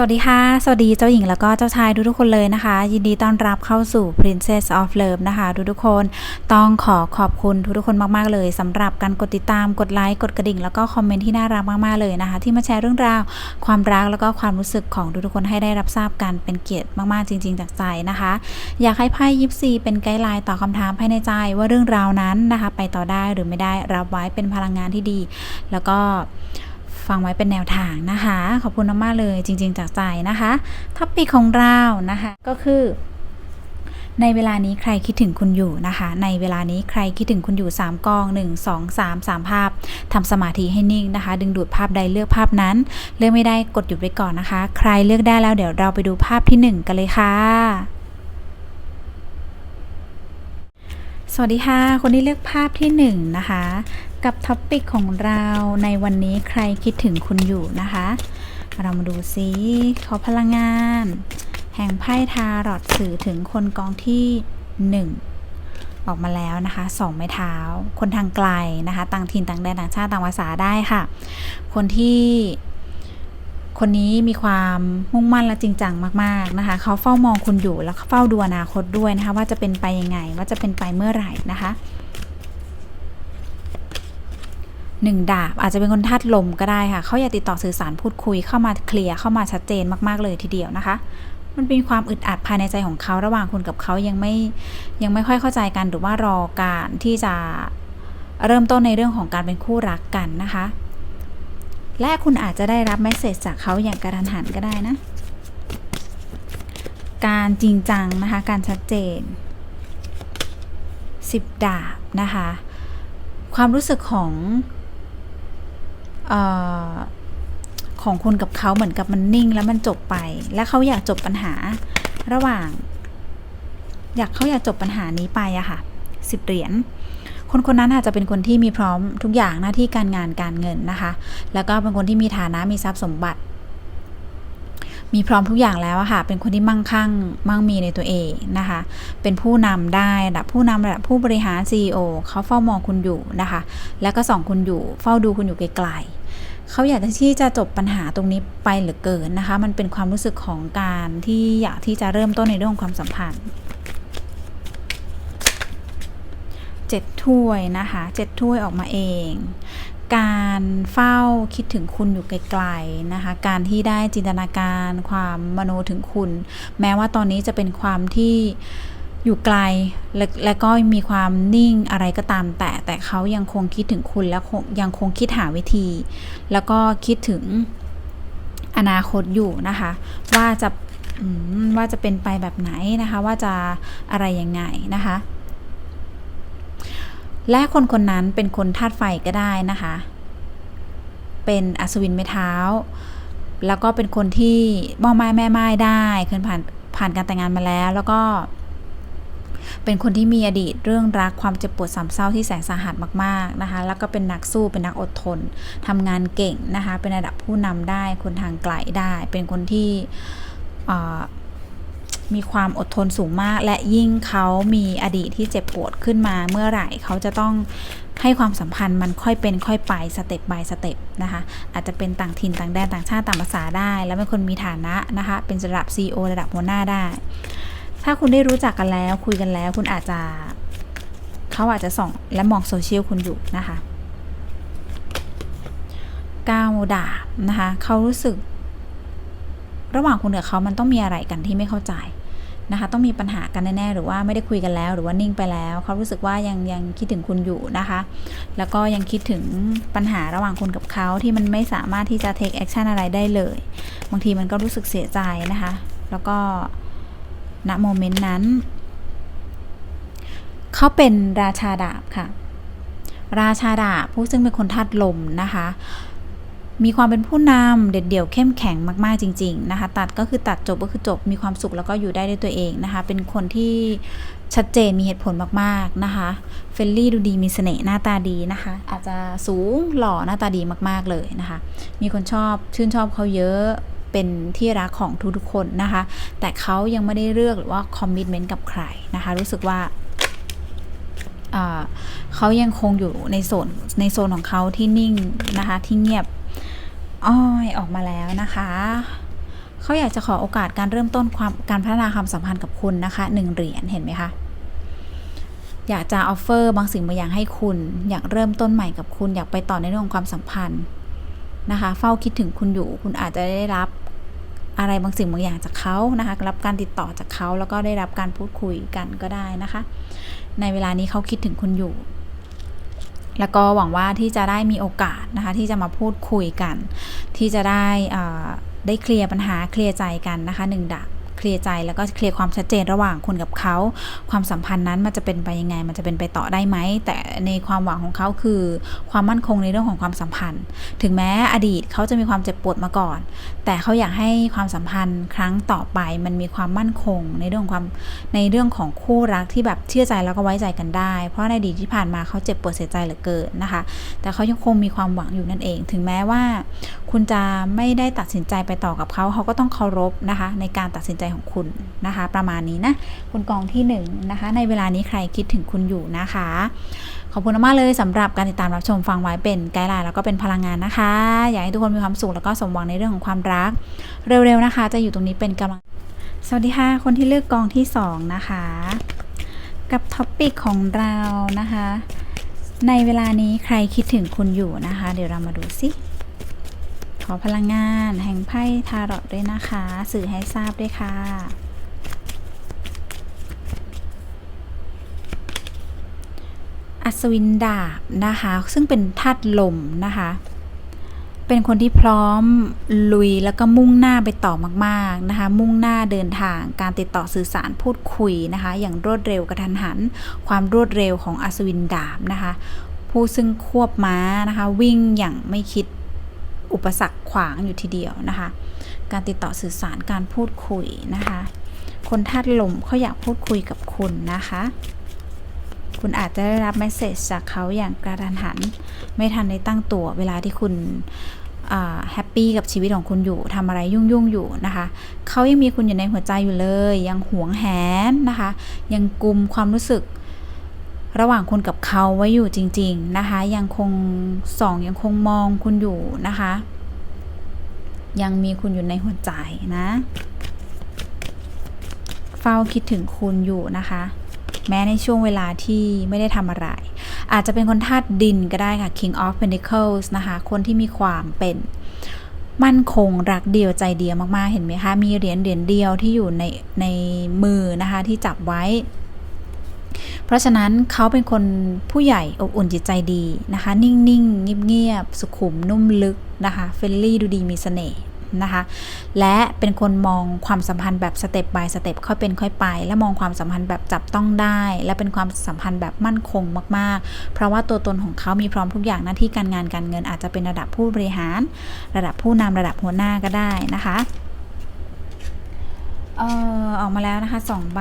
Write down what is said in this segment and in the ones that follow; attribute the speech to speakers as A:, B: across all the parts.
A: สวัสดีค่ะ สวัสดีเจ้าหญิงแล้วก็เจ้าชายทุกๆคนเลยนะคะ ยินดีต้อนรับเข้าสู่ Princess of Love นะคะทุกๆคนต้องขอขอบคุณทุกๆคนมากๆเลยสำหรับการกดติดตามกดไลค์กดกระดิ่ง แล้วก็คอมเมนต์ที่น่ารักมากๆเลยนะคะ ที่มาแชร์เรื่องราว ความรักแล้วก็ความรู้สึกของทุกๆคนให้ได้รับทราบกันเป็นเกียรติมากๆจริง ๆ จากใจนะคะ อยากให้ไพ่ยิปซีเป็นไกด์ไลน์ต่อบคำถามภายในใจว่าเรื่องราวนั้นนะคะ ไปต่อได้หรือไม่ได้รับไว้เป็นพลังงานที่ดี แล้วก็ ฟังไว้เป็นแนวทางนะคะ ขอบคุณมากๆเลยจริง ๆ จากใจนะคะท็อปปีของเรานะคะก็คือในเวลานี้ใครคิดถึงคุณอยู่นะคะ ในเวลานี้ใครคิดถึงคุณอยู่ 3กอง 1 2 3 3 ภาพทำสมาธิให้นิ่งนะคะ ดึงดูดภาพใดเลือกภาพนั้น เลือกไม่ได้กดหยุดไว้ก่อนนะคะ ใครเลือกได้แล้วเดี๋ยวเราไปดูภาพที่ 1 กันเลยค่ะ สวัสดีค่ะ คนที่เลือกภาพที่ 1 นะคะ กับท็อปปิกของเราในวันนี้ใครคิดถึงคุณอยู่นะคะ เรามาดูซิขอพลังงาน แห่งไพ่ทารอดสื่อถึงคนกองที่ 1 ออกมาแล้วนะคะสองไม้เท้า คนทางไกลนะคะ ต่างถิ่นต่างแดนต่างชาติต่างภาษาได้ค่ะ คนที่คนนี้มีความมุ่งมั่นและจริงจังมาก ๆนะคะ เขาเฝ้ามองคุณอยู่แล้วเฝ้าดูอนาคตด้วยนะคะ ว่าจะเป็นไปยังไง ว่าจะเป็นไปเมื่อไหร่นะคะ หนึ่งดาบ อาจจะเป็นคนธาตุลมก็ได้ค่ะ เขาอยากติดต่อสื่อสารพูดคุยเข้ามาเคลียร์เข้ามาชัดเจนมากๆเลยทีเดียวนะคะ มันเป็นความอึดอัดภายในใจของเขาระหว่างคุณกับเขายังไม่ยังไม่ค่อยเข้าใจกันหรือว่ารอการที่จะเริ่มต้นในเรื่องของการเป็นคู่รักกันนะคะ และคุณอาจจะได้รับเมสเซจจากเขาอย่างกระทันหันก็ได้นะ การจริงจังนะคะ การชัดเจนสิบดาบนะคะ ความรู้สึกของ ของคุณกับเขาเหมือนกับมันนิ่งแล้วมันจบไป และเขาอยากจบปัญหาระหว่าง อยากเขาอยากจบปัญหานี้ไปอะค่ะสิบเหรียญคนคนนั้นอาจจะเป็นคนที่มีพร้อมทุกอย่างหน้าที่การงานการเงินนะคะ แล้วก็เป็นคนที่มีฐานะมีทรัพย์สมบัติ มีพร้อมทุกอย่างแล้วอะค่ะ เป็นคนที่มั่งคั่งมั่งมีในตัวเองนะคะ เป็นผู้นำได้ระดับผู้นำระดับผู้บริหาร CEO เขาเฝ้ามองคุณอยู่นะคะ แล้วก็ส่องคุณอยู่ เฝ้าดูคุณอยู่ไกลๆ เขาอยากที่จะจบปัญหาตรงนี้ไปเหลือเกินนะคะ มันเป็นความรู้สึกของการที่อยากที่จะเริ่มต้นในเรื่องของความสัมพันธ์เจ็ดถ้วยนะคะเจ็ดถ้วยออกมาเอง การเฝ้าคิดถึงคุณอยู่ไกลๆนะคะ การที่ได้จินตนาการความมโนถึงคุณ แม้ว่าตอนนี้จะเป็นความที่ อยู่ไกลและและก็มีความนิ่งอะไรก็ตามแต่แต่เขายังคงคิดถึงคุณและยังคงคิดหาวิธี แล้วก็คิดถึงอนาคตอยู่นะคะ ว่าจะว่าจะเป็นไปแบบไหนนะคะ ว่าจะอะไรยังไงนะคะ และคนคนนั้นเป็นคนธาตุไฟก็ได้นะคะ เป็นอัศวินไม้เท้า แล้วก็เป็นคนที่ม่อไม้แม่ไม้ได้เคยผ่านผ่านการแต่งงานมาแล้ว แล้วก็ เป็นคนที่มีอดีตเรื่องรักความเจ็บปวดสามเศร้าที่แสนสาหัสมากๆนะคะ แล้วก็เป็นนักสู้เป็นนักอดทนทำงานเก่งนะคะ เป็นระดับผู้นำได้คนทางไกลได้ เป็นคนที่มีความอดทนสูงมาก และยิ่งเขามีอดีตที่เจ็บปวดขึ้นมาเมื่อไหร่เขาจะต้องให้ความสัมพันธ์มันค่อยเป็นค่อยไปสเต็ป by สเต็ปนะคะอาจจะเป็นต่างถิ่นต่างแดนต่างชาติต่างภาษาได้ แล้วเป็นคนมีฐานะนะคะเป็นระดับ CEO ระดับหัวหน้าได้ ถ้าคุณได้รู้จักกันแล้ว คุยกันแล้ว คุณอาจจะเขาอาจจะส่องและมองโซเชียลคุณอยู่นะคะก้าวดาบนะคะเขารู้สึก ระหว่างคุณกับเขามันต้องมีอะไรกันที่ไม่เข้าใจนะคะ ต้องมีปัญหากันแน่ๆหรือว่าไม่ได้คุยกันแล้ว หรือว่านิ่งไปแล้ว เขารู้สึกว่ายังยังคิดถึงคุณอยู่นะคะ แล้วก็ยังคิดถึงปัญหาระหว่างคุณกับเขาที่มันไม่สามารถที่จะ take action อะไรได้เลย บางทีมันก็รู้สึกเสียใจนะคะ แล้วก็ ณโมเมนต์นั้น เขาเป็นราชาดาบค่ะ ราชาดาบผู้ซึ่งเป็นคนธาตุลมนะคะ มีความเป็นผู้นำเด็ดเดี่ยวเข้มแข็งมากๆจริง ๆ นะคะ ตัดก็คือตัดจบก็คือจบมีความสุขแล้วก็อยู่ได้ด้วยตัวเองนะคะ เป็นคนที่ชัดเจนมีเหตุผลมากๆนะคะเฟลลี่ดูดีมีเสน่ห์หน้าตาดีนะคะ อาจจะสูงหล่อหน้าตาดีมากๆเลยนะคะ มีคนชอบชื่นชอบเขาเยอะ เป็นที่รักของทุกๆคนนะคะ แต่เขายังไม่ได้เลือกหรือว่าคอมมิชเมนต์กับใครนะคะ รู้สึกว่าอ่าเขายังคงอยู่ในโซนในโซนของเขาที่นิ่งนะคะ ที่เงียบอ้อยออกมาแล้วนะคะเขาอยากจะขอโอกาสการเริ่มต้นความการพัฒนาความสัมพันธ์กับคุณนะคะหนึ่งเหรียญเห็นไหมคะอยากจะออฟเฟอร์บางสิ่งบางอย่างให้คุณ อยากเริ่มต้นใหม่กับคุณ อยากไปต่อในเรื่องของความสัมพันธ์นะคะ เฝ้าคิดถึงคุณอยู่ คุณอาจจะได้รับ อะไรบางสิ่งบางอย่างจากเขานะคะ รับการติดต่อจากเขาแล้วก็ได้รับการพูดคุยกันก็ได้นะคะ ในเวลานี้เขาคิดถึงคุณอยู่ แล้วก็หวังว่าที่จะได้มีโอกาสนะคะ ที่จะมาพูดคุยกัน ที่จะได้อ่าได้เคลียร์ปัญหาเคลียร์ใจกันนะคะหนึ่งดาบ เคลียร์ใจแล้วก็เคลียร์ความชัดเจนระหว่างคุณกับเขา ความสัมพันธ์นั้นมันจะเป็นไปยังไง มันจะเป็นไปต่อได้ไหม แต่ในความหวังของเขาคือ ความมั่นคงในเรื่องของความสัมพันธ์ ถึงแม้อดีตเขาจะมีความเจ็บปวดมาก่อน แต่เขาอยากให้ความสัมพันธ์ครั้งต่อไป มันมีความมั่นคงในเรื่องของความในเรื่องของคู่รักที่แบบเชื่อใจแล้วก็ไว้ใจกันได้ เพราะในอดีตที่ผ่านมาเขาเจ็บปวดเสียใจเหลือเกินนะคะ แต่เขายังคงมีความหวังอยู่นั่นเอง ถึงแม้ว่า คุณจะไม่ได้ตัดสินใจไปต่อกับเขาเขาก็ต้องเคารพนะคะ ในการตัดสินใจของคุณนะคะ ประมาณนี้นะคุณกองที่1นงนะคะ ในเวลานี้ใครคิดถึงคุณอยู่นะคะ ขอบคุณมากเลยสำหรับการติดตามรับชมฟังไว้เป็นไกด์ไลน์แล้วก็เป็นพลังงานนะคะ อยากให้ทุกคนมีความสุขแล้วก็สมหวังในเรื่องของความรัก เร็วๆนะคะ จะอยู่ตรงนี้เป็นกำลังสวัสดีค่ะ คนที่เลือกกองที่ 2 นะคะ กับท็อปปิกของเรานะคะ ในเวลานี้ใครคิดถึงคุณอยู่นะคะ เดี๋ยวเรามาดูสิ อพลังงาน แห่งไพ่ทารอตด้วยนะคะ สื่อให้ทราบด้วยค่ะ อัศวินดาบนะคะ ซึ่งเป็นธาตุลมนะคะ เป็นคนที่พร้อมลุยแล้วก็มุ่งหน้าไปต่อมาก ๆ นะคะ มุ่งหน้าเดินทางการติดต่อสื่อสารพูดคุยนะคะ อย่างรวดเร็วกระทันหัน ความรวดเร็วของอัศวินดาบนะคะ ผู้ซึ่งควบม้านะคะ วิ่งอย่างไม่คิด อุปสรรคขวางอยู่ทีเดียวนะคะ การติดต่อสื่อสารการพูดคุยนะคะ คนธาตุลมเขาอยากพูดคุยกับคุณนะคะ คุณอาจจะได้รับเมสเซจจากเขาอย่างกระทันหัน ไม่ทันได้ตั้งตัว เวลาที่คุณแฮปปี้กับชีวิตของคุณอยู่ทำอะไรยุ่งยุ่งอยู่นะคะ เขายังมีคุณอยู่ในหัวใจอยู่เลย ยังหวงแหนนะคะ ยังกุมความรู้สึก ระหว่างคุณกับเขาไว้อยู่จริง ๆนะคะ ยังคงส่องยังคงมองคุณอยู่นะคะ ยังมีคุณอยู่ในหัวใจนะ เฝ้าคิดถึงคุณอยู่นะคะ แม้ในช่วงเวลาที่ไม่ได้ทำอะไร อาจจะเป็นคนธาตุดินก็ได้ค่ะ King of Pentacles นะคะ คนที่มีความเป็นมั่นคงรักเดียวใจเดียวมากๆ เห็นไหมคะ มีเหรียญเหรียญเดียวที่อยู่ในในมือนะคะที่จับไว้ เพราะฉะนั้นเขาเป็นคนผู้ใหญ่อบอุ่นจิตใจดีนะคะ นิ่งๆเงียบๆสุขุมนุ่มลึกนะคะเฟลลี่ดูดีมีเสน่ห์นะคะและเป็นคนมองความสัมพันธ์แบบสเต็ป by สเต็ปค่อยเป็นค่อยไป และมองความสัมพันธ์แบบจับต้องได้ และเป็นความสัมพันธ์แบบมั่นคงมากๆ เพราะว่าตัวตนของเขามีพร้อมทุกอย่างหน้าที่การงานการเงินอาจจะเป็นระดับผู้บริหาร ระดับผู้นำระดับหัวหน้าก็ได้นะคะเออออกมาแล้วนะคะ2ใบ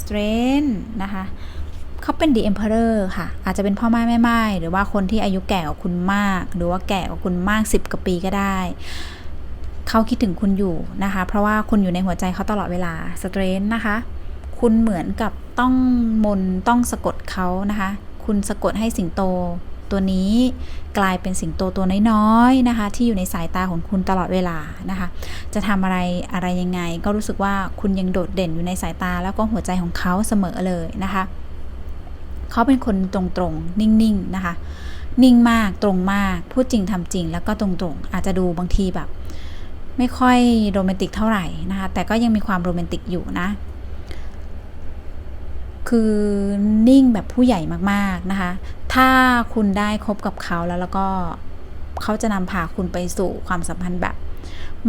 A: strength นะคะ เขาเป็น the emperor ค่ะ อาจจะเป็นพ่อแม่แม่ไม้หรือว่าคนที่อายุแก่กว่าคุณมาก หรือว่าแก่กว่าคุณมาก 10กว่าปีก็ได้ เขาคิดถึงคุณอยู่นะคะ เพราะว่าคุณอยู่ในหัวใจเขาตลอดเวลาสเตรนนะคะ คุณเหมือนกับต้องมนต้องสะกดเขานะคะ คุณสะกดให้สิงโตตัวนี้กลายเป็นสิงโตตัวน้อยๆนะคะ ที่อยู่ในสายตาของคุณตลอดเวลานะคะ จะทำอะไรอะไรยังไง ก็รู้สึกว่าคุณยังโดดเด่นอยู่ในสายตาแล้วก็หัวใจของเขาเสมอเลยนะคะ เขาเป็นคนตรงๆ นิ่งๆ นะคะ นิ่งมากตรงมาก พูดจริงทำจริง แล้วก็ตรงๆ อาจจะดูบางทีแบบ ไม่ค่อยโรแมนติกเท่าไหร่นะคะ แต่ก็ยังมีความโรแมนติกอยู่นะ คือนิ่งแบบผู้ใหญ่มากๆ นะคะ ถ้าคุณได้คบกับเขาแล้วแล้วก็เขาจะนำพาคุณไปสู่ความสัมพันธ์แบบ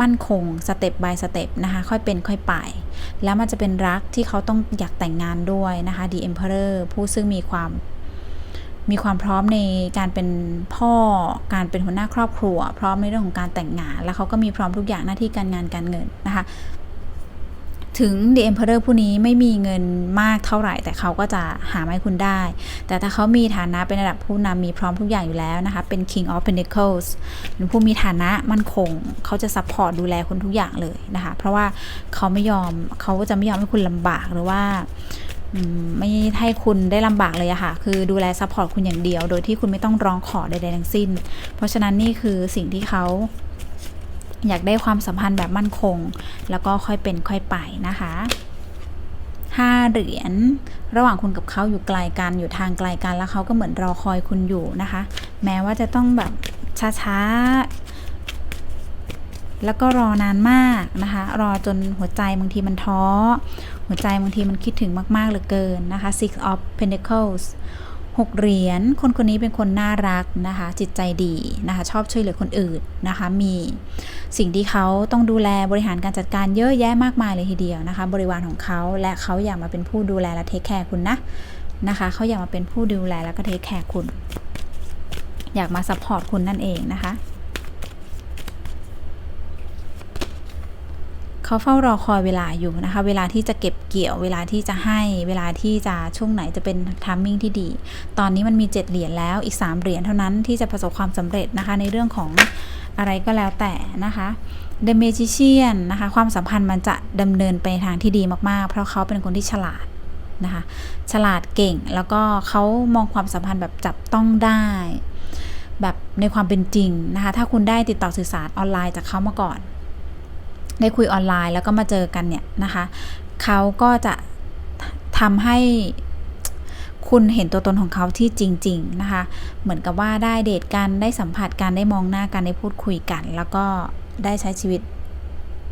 A: มั่นคงสเต็ป by สเต็ปนะคะ ค่อยเป็นค่อยไป แล้วมันจะเป็นรักที่เขาต้องอยากแต่งงานด้วยนะคะ The Emperor ผู้ซึ่งมีความมีความพร้อมในการเป็นพ่อการเป็นหัวหน้าครอบครัว พร้อมในเรื่องของการแต่งงาน แล้วเขาก็มีพร้อมทุกอย่างหน้าที่การงานการเงินนะคะ ถึง The Emperor ผู้นี้ไม่มีเงินมากเท่าไหร่ แต่เขาก็จะหามาให้คุณได้ แต่ถ้าเขามีฐานะเป็นระดับผู้นำมีพร้อมทุกอย่างอยู่แล้วนะคะ เป็น King of Pentacles หรือผู้มีฐานะมั่นคง เขาจะซัพพอร์ตดูแลคุณทุกอย่างเลยนะคะ เพราะว่าเขาไม่ยอมเขาจะไม่ยอมให้คุณลำบากหรือว่าไม่ให้คุณได้ลำบากเลยอะค่ะ คือดูแลซัพพอร์ตคุณอย่างเดียว โดยที่คุณไม่ต้องร้องขอใดๆทั้งสิ้น เพราะฉะนั้นนี่คือสิ่งที่เขา อยากได้ความสัมพันธ์แบบมั่นคง แล้วก็ค่อยเป็นค่อยไปนะคะห้าเหรียญระหว่างคุณกับเขาอยู่ไกลกันอยู่ทางไกลกันแล้วเขาก็เหมือนรอคอยคุณอยู่นะคะ แม้ว่าจะต้องแบบช้าๆ แล้วก็รอนานมากนะคะ รอจนหัวใจบางทีมันท้อ หัวใจบางทีมันคิดถึงมากๆเหลือเกินนะคะ Six of Pentacles หกเหรียญคนคนนี้เป็นคนน่ารักนะคะ จิตใจดีนะคะ ชอบช่วยเหลือคนอื่นนะคะ มีสิ่งที่เขาต้องดูแลบริหารการจัดการเยอะแยะมากมายเลยทีเดียวนะคะ บริวารของเขาและเขาอยากมาเป็นผู้ดูแลและเทคแคร์คุณนะนะคะเขาอยากมาเป็นผู้ดูแลแล้วก็เทคแคร์คุณ อยากมาซัพพอร์ตคุณนั่นเองนะคะ เขาเฝ้ารอคอยเวลาอยู่นะคะ เวลาที่จะเก็บเกี่ยว เวลาที่จะให้ เวลาที่จะช่วงไหนจะเป็นทัมมิ่งที่ดี ตอนนี้มันมี 7 เหรียญแล้ว อีก 3 เหรียญเท่านั้นที่จะประสบความสำเร็จนะคะ ในเรื่องของอะไรก็แล้วแต่นะคะ The Magician นะคะ ความสัมพันธ์มันจะดำเนินไปทางที่ดีมากๆ เพราะเขาเป็นคนที่ฉลาดนะคะ ฉลาดเก่ง แล้วก็เขามองความสัมพันธ์แบบจับต้องได้แบบในความเป็นจริงนะคะ ถ้าคุณได้ติดต่อสื่อสารออนไลน์จากเขามาก่อน ได้คุยออนไลน์แล้วก็มาเจอกันเนี่ยนะคะเขาก็จะทำให้คุณเห็นตัวตนของเขาที่จริง ๆ นะคะ เหมือนกับว่าได้เดทกันได้สัมผัสกันได้มองหน้ากัน ได้พูดคุยกัน แล้วก็ได้ใช้ชีวิต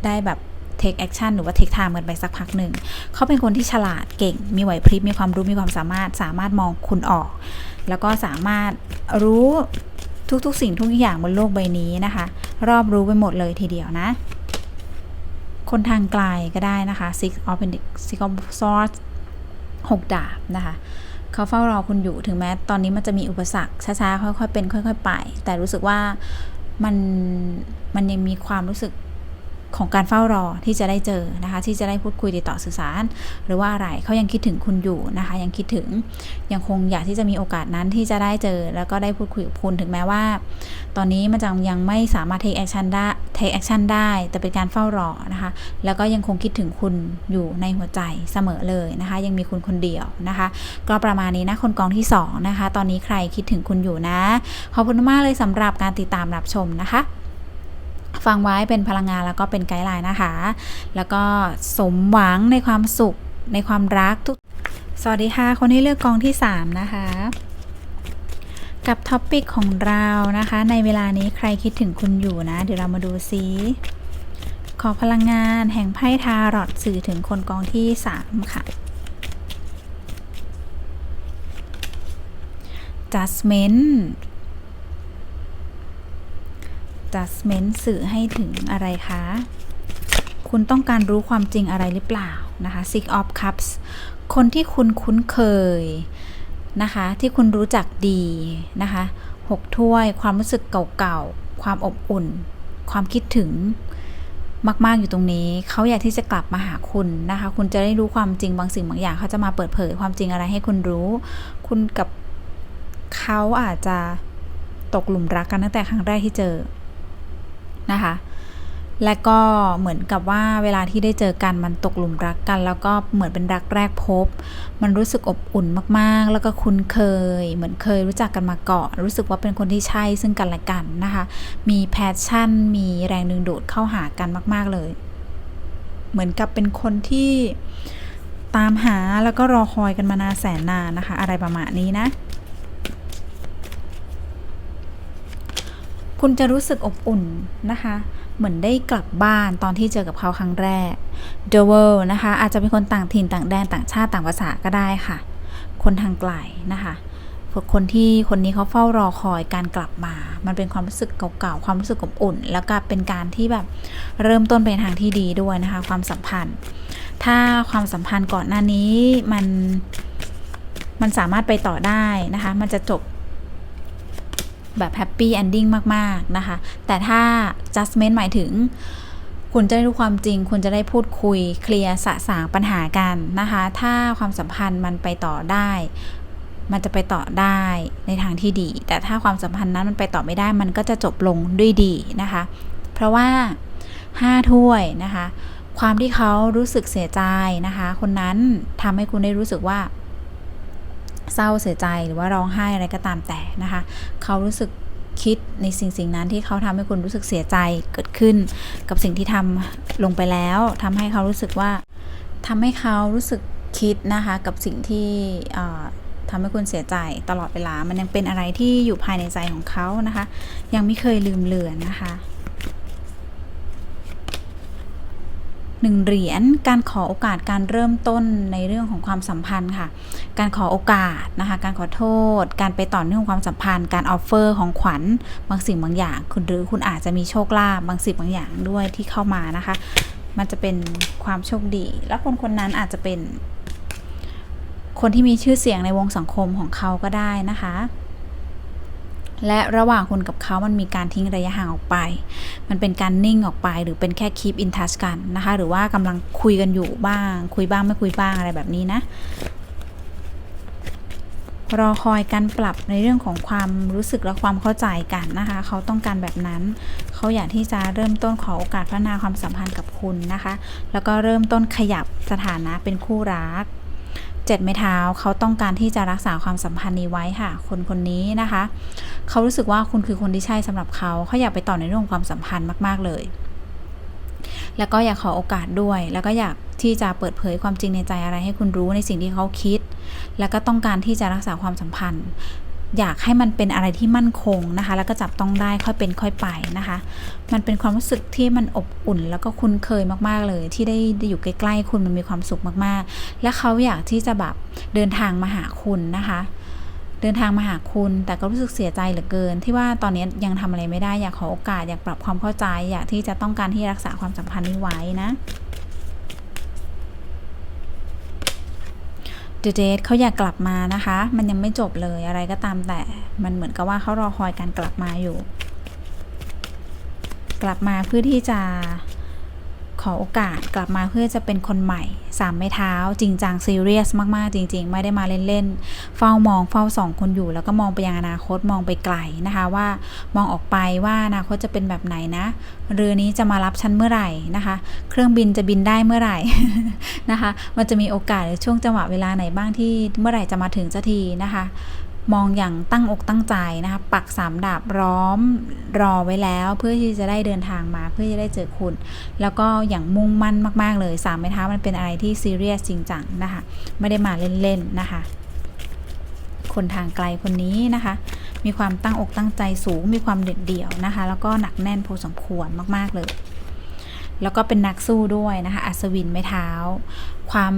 A: ได้แบบ take action หรือว่า take time กันไปสักพักหนึ่ง เขาเป็นคนที่ฉลาดเก่ง มีไหวพริบ มีความรู้ มีความสามารถ สามารถมองคุณออก แล้วก็สามารถรู้ทุกๆ สิ่งทุกอย่างบนโลกใบนี้นะคะ รอบรู้ไปหมดเลยทีเดียวนะ คนทางไกลก็ได้นะคะ six of pentacles six of swords หกดาบนะคะเขาเฝ้ารอคุณอยู่ถึงแม้ตอนนี้มันจะมีอุปสรรคช้าๆค่อยๆเป็น ค่อย ๆ ไป แต่รู้สึกว่ามันมันยังมีความรู้สึก ของการเฝ้ารอที่จะได้เจอนะคะ ที่จะได้พูดคุยติดต่อสื่อสาร หรือว่าอะไรเขายังคิดถึงคุณอยู่นะคะ ยังคิดถึงยังคงอยากที่จะมีโอกาสนั้นที่จะได้เจอ แล้วก็ได้พูดคุยกับคุณถึงแม้ว่า ตอนนี้มันจะยังไม่สามารถ take action ได้ take action ได้ แต่เป็นการเฝ้ารอนะคะ แล้วก็ยังคงคิดถึงคุณอยู่ในหัวใจเสมอเลยนะคะ ยังมีคุณคนเดียวนะคะ ก็ประมาณนี้นะคนกองที่2นะคะ ตอนนี้ใครคิดถึงคุณอยู่นะขอบคุณมากเลยสำหรับการติดตามรับชมนะคะ ฟังไว้เป็นพลังงานแล้วก็เป็นไกด์ไลน์นะคะ แล้วก็สมหวังในความสุขในความรักทุก สวัสดีค่ะ คนที่เลือกกองที่ 3 นะคะ กับท็อปปิกของเรานะคะ ในเวลานี้ใครคิดถึงคุณอยู่นะ เดี๋ยวเรามาดูซิขอพลังงานแห่งไพ่ทารอตสื่อถึงคนกองที่ 3 ค่ะ judgment judgment สื่อให้ถึงอะไรคะ คุณต้องการรู้ความจริงอะไรหรือเปล่านะคะ six of cups คนที่คุณคุ้นเคยนะคะ ที่คุณรู้จักดีนะคะหกถ้วย ความรู้สึกเก่าๆ ความอบอุ่น ความคิดถึงมาก ๆ อยู่ตรงนี้ เขาอยากที่จะกลับมาหาคุณนะคะ คุณจะได้รู้ความจริงบางสิ่งบางอย่าง เขาจะมาเปิดเผยความจริงอะไรให้คุณรู้ คุณกับเขาอาจจะตกหลุมรักกันตั้งแต่ครั้งแรกที่เจอ นะคะ และก็เหมือนกับว่าเวลาที่ได้เจอกันมันตกหลุมรักกัน แล้วก็เหมือนเป็นรักแรกพบ มันรู้สึกอบอุ่นมากๆ แล้วก็คุ้นเคย เหมือนเคยรู้จักกันมาก่อน รู้สึกว่าเป็นคนที่ใช่ซึ่งกันและกันนะคะ มีแพชชั่น มีแรงดึงดูดเข้าหากันมาก ๆเลย เหมือนกับเป็นคนที่ตามหาแล้วก็รอคอยกันมานานแสนนานนะคะ อะไรประมาณนี้นะ คุณจะรู้สึกอบอุ่นนะคะ เหมือนได้กลับบ้านตอนที่เจอกับเขาครั้งแรก The World นะคะ อาจจะเป็นคนต่างถิ่นต่างแดนต่างชาติต่างภาษาก็ได้ค่ะ คนทางไกลนะคะคนที่คนนี้เขาเฝ้ารอคอยการกลับมา มันเป็นความรู้สึกเก่าๆ ความรู้สึกอบอุ่น แล้วก็เป็นการที่แบบเริ่มต้นเป็นทางที่ดีด้วยนะคะ ความสัมพันธ์ ถ้าความสัมพันธ์ก่อนหน้านี้มันมันสามารถไปต่อได้นะคะ มันจะจบ แบบแฮปปี้เอนดิ้งมาก ๆ นะคะ แต่ถ้า judgment หมายถึง คุณจะได้รู้ความจริง คุณจะได้พูดคุย เคลียร์สะสางปัญหากันนะคะ ถ้าความสัมพันธ์มันไปต่อได้ มันจะไปต่อได้ในทางที่ดี แต่ถ้าความสัมพันธ์นั้นมันไปต่อไม่ได้ มันก็จะจบลงด้วยดีนะคะ เพราะว่า 5 ถ้วยนะคะ ความที่เขารู้สึกเสียใจนะคะ คนนั้นทำให้คุณได้รู้สึกว่า เศร้าเสียใจหรือว่าร้องไห้อะไรก็ตามแต่นะคะ เขารู้สึกคิดในสิ่งสิ่งนั้นที่เขาทำให้คุณรู้สึกเสียใจเกิดขึ้น กับสิ่งที่ทำลงไปแล้วทำให้เขารู้สึกว่าทำให้เขารู้สึกคิดนะคะกับสิ่งที่ทำให้คุณเสียใจตลอดเวลา มันยังเป็นอะไรที่อยู่ภายในใจของเขานะคะ ยังไม่เคยลืมเลือนนะคะ หนึ่งเหรียญการขอโอกาสการเริ่มต้นในเรื่องของความสัมพันธ์ค่ะ การขอโอกาสนะคะ การขอโทษ การไปต่อเนื่องของความสัมพันธ์ การออฟเฟอร์ของขวัญบางสิ่งบางอย่าง คุณหรือคุณอาจจะมีโชคลาภบางสิ่งบางอย่างด้วยที่เข้ามานะคะ มันจะเป็นความโชคดี แล้วคนคนนั้นอาจจะเป็น คนที่มีชื่อเสียงในวงสังคมของเขาก็ได้นะคะ และระหว่างคุณกับเขามันมีการทิ้งระยะห่างออกไป มันเป็นการนิ่งออกไป หรือเป็นแค่ keep in touch กันนะคะ หรือว่ากำลังคุยกันอยู่บ้าง คุยบ้างไม่คุยบ้างอะไรแบบนี้นะ รอคอยการปรับในเรื่องของความรู้สึกและความเข้าใจกันนะคะ เขาต้องการแบบนั้น เขาอยากที่จะเริ่มต้นขอโอกาสพัฒนาความสัมพันธ์กับคุณนะคะ แล้วก็เริ่มต้นขยับสถานะเป็นคู่รัก เจ็ดไม้เท้าเขาต้องการที่จะรักษาความสัมพันธ์นี้ไว้ค่ะ คนคนนี้นะคะ เขารู้สึกว่าคุณคือคนที่ใช่สำหรับเขาเขาอยากไปต่อในเรื่องความสัมพันธ์มาก ๆ เลย แล้วก็อยากขอโอกาสด้วย แล้วก็อยากที่จะเปิดเผยความจริงในใจอะไรให้คุณรู้ในสิ่งที่เขาคิด แล้วก็ต้องการที่จะรักษาความสัมพันธ์ อยากให้มันเป็นอะไรที่มั่นคงนะคะ แล้วก็จับต้องได้ค่อยเป็นค่อยไปนะคะ มันเป็นความรู้สึกที่มันอบอุ่น แล้วก็คุ้นเคยมากๆเลย ที่ได้ได้อยู่ใกล้ๆคุณมันมีความสุขมากๆ และเขาอยากที่จะแบบเดินทางมาหาคุณนะคะเดินทางมาหาคุณ แต่ก็รู้สึกเสียใจเหลือเกิน ที่ว่าตอนนี้ยังทำอะไรไม่ได้ อยากขอโอกาส อยากปรับความเข้าใจ อยากที่จะต้องการที่รักษาความสัมพันธ์นี้ไว้นะ The Date เขาอยากกลับมานะคะ มันยังไม่จบเลยอะไรก็ตามแต่ มันเหมือนกับว่าเขารอคอยการกลับมาอยู่ กลับมาเพื่อที่จะ ขอโอกาสกลับมาเพื่อจะเป็นคนใหม่สามไม้เท้า จริงจังซีเรียสมาก ๆ จริง ๆ ไม่ได้มาเล่น ๆ เฝ้ามองเฝ้าส่องคนอยู่ แล้วก็มองไปยังอนาคตมองไปไกลนะคะว่ามองออกไปว่าอนาคตจะเป็นแบบไหนนะเรือนี้จะมารับฉันเมื่อไหร่นะคะ เครื่องบินจะบินได้เมื่อไหร่นะคะ มันจะมีโอกาสในช่วงจังหวะเวลาไหนบ้างที่เมื่อไหร่จะมาถึงสักทีนะคะ มองอย่างตั้งอกตั้งใจนะคะ ปักสามดาบร้อมรอไว้แล้ว เพื่อที่จะได้เดินทางมาเพื่อจะได้เจอคุณ แล้วก็อย่างมุ่งมั่นมาก ๆ เลยสามไม้เท้ามันเป็นอะไรที่ซีเรียสจริงจังนะคะ ไม่ได้มาเล่น ๆ นะคะ คนทางไกลคนนี้นะคะ มีความตั้งอกตั้งใจสูง มีความเด็ดเดี่ยวนะคะ แล้วก็หนักแน่นพอสมควรมาก ๆ เลยแล้วก็เป็นนักสู้ด้วยนะคะ อัศวินไม้เท้า ความ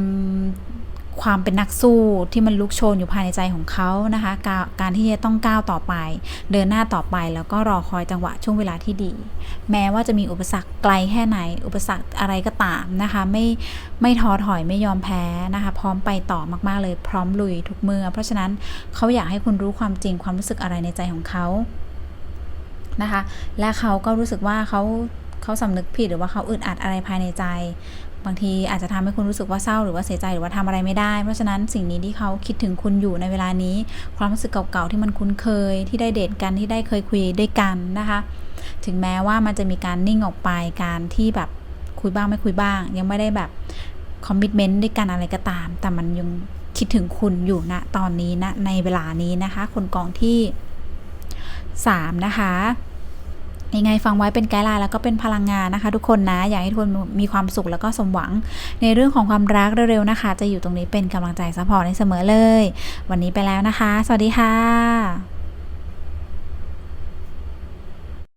A: ความเป็นนักสู้ที่มันลุกโชนอยู่ภายในใจของเขานะคะกาการที่จะต้องก้าวต่อไป เดินหน้าต่อไปแล้วก็รอคอยจังหวะช่วงเวลาที่ดี แม้ว่าจะมีอุปสรรคไกลแค่ไหน อุปสรรคอะไรก็ตามนะคะ ไม่ไม่ท้อถอยไม่ยอมแพ้นะคะ พร้อมไปต่อมากๆเลยพร้อมลุยทุกเมื่อเพราะฉะนั้นเขาอยากให้คุณรู้ความจริงความรู้สึกอะไรในใจของเขานะคะ และเขาก็รู้สึกว่าเขาเขาสำนึกผิดหรือว่าเขาอึดอัดอะไรภายในใจ บางทีอาจจะทำให้คุณรู้สึกว่าเศร้าหรือว่าเสียใจหรือว่าทำอะไรไม่ได้ เพราะฉะนั้นสิ่งนี้ที่เขาคิดถึงคุณอยู่ในเวลานี้ ความรู้สึกเก่าๆที่มันคุ้นเคย ที่ได้เดทกันที่ได้เคยคุยด้วยกันนะคะ ถึงแม้ว่ามันจะมีการนิ่งออกไปการที่แบบคุยบ้างไม่คุยบ้าง ยังไม่ได้แบบคอมมิชเมนต์ด้วยกันอะไรก็ตาม แต่มันยังคิดถึงคุณอยู่ณตอนนี้ณในเวลานี้นะคะ คนกองที่ 3 นะคะ ยังไงฟังไว้เป็นไกด์ไลน์แล้วก็เป็นพลังงานนะคะ ทุกคนนะ อยากให้ทุกคนมีความสุขแล้วก็สมหวัง ในเรื่องของความรักเร็วๆนะคะ จะอยู่ตรงนี้เป็นกำลังใจซัพพอร์ตให้เสมอเลย วันนี้ไปแล้วนะคะ สวัสดีค่ะ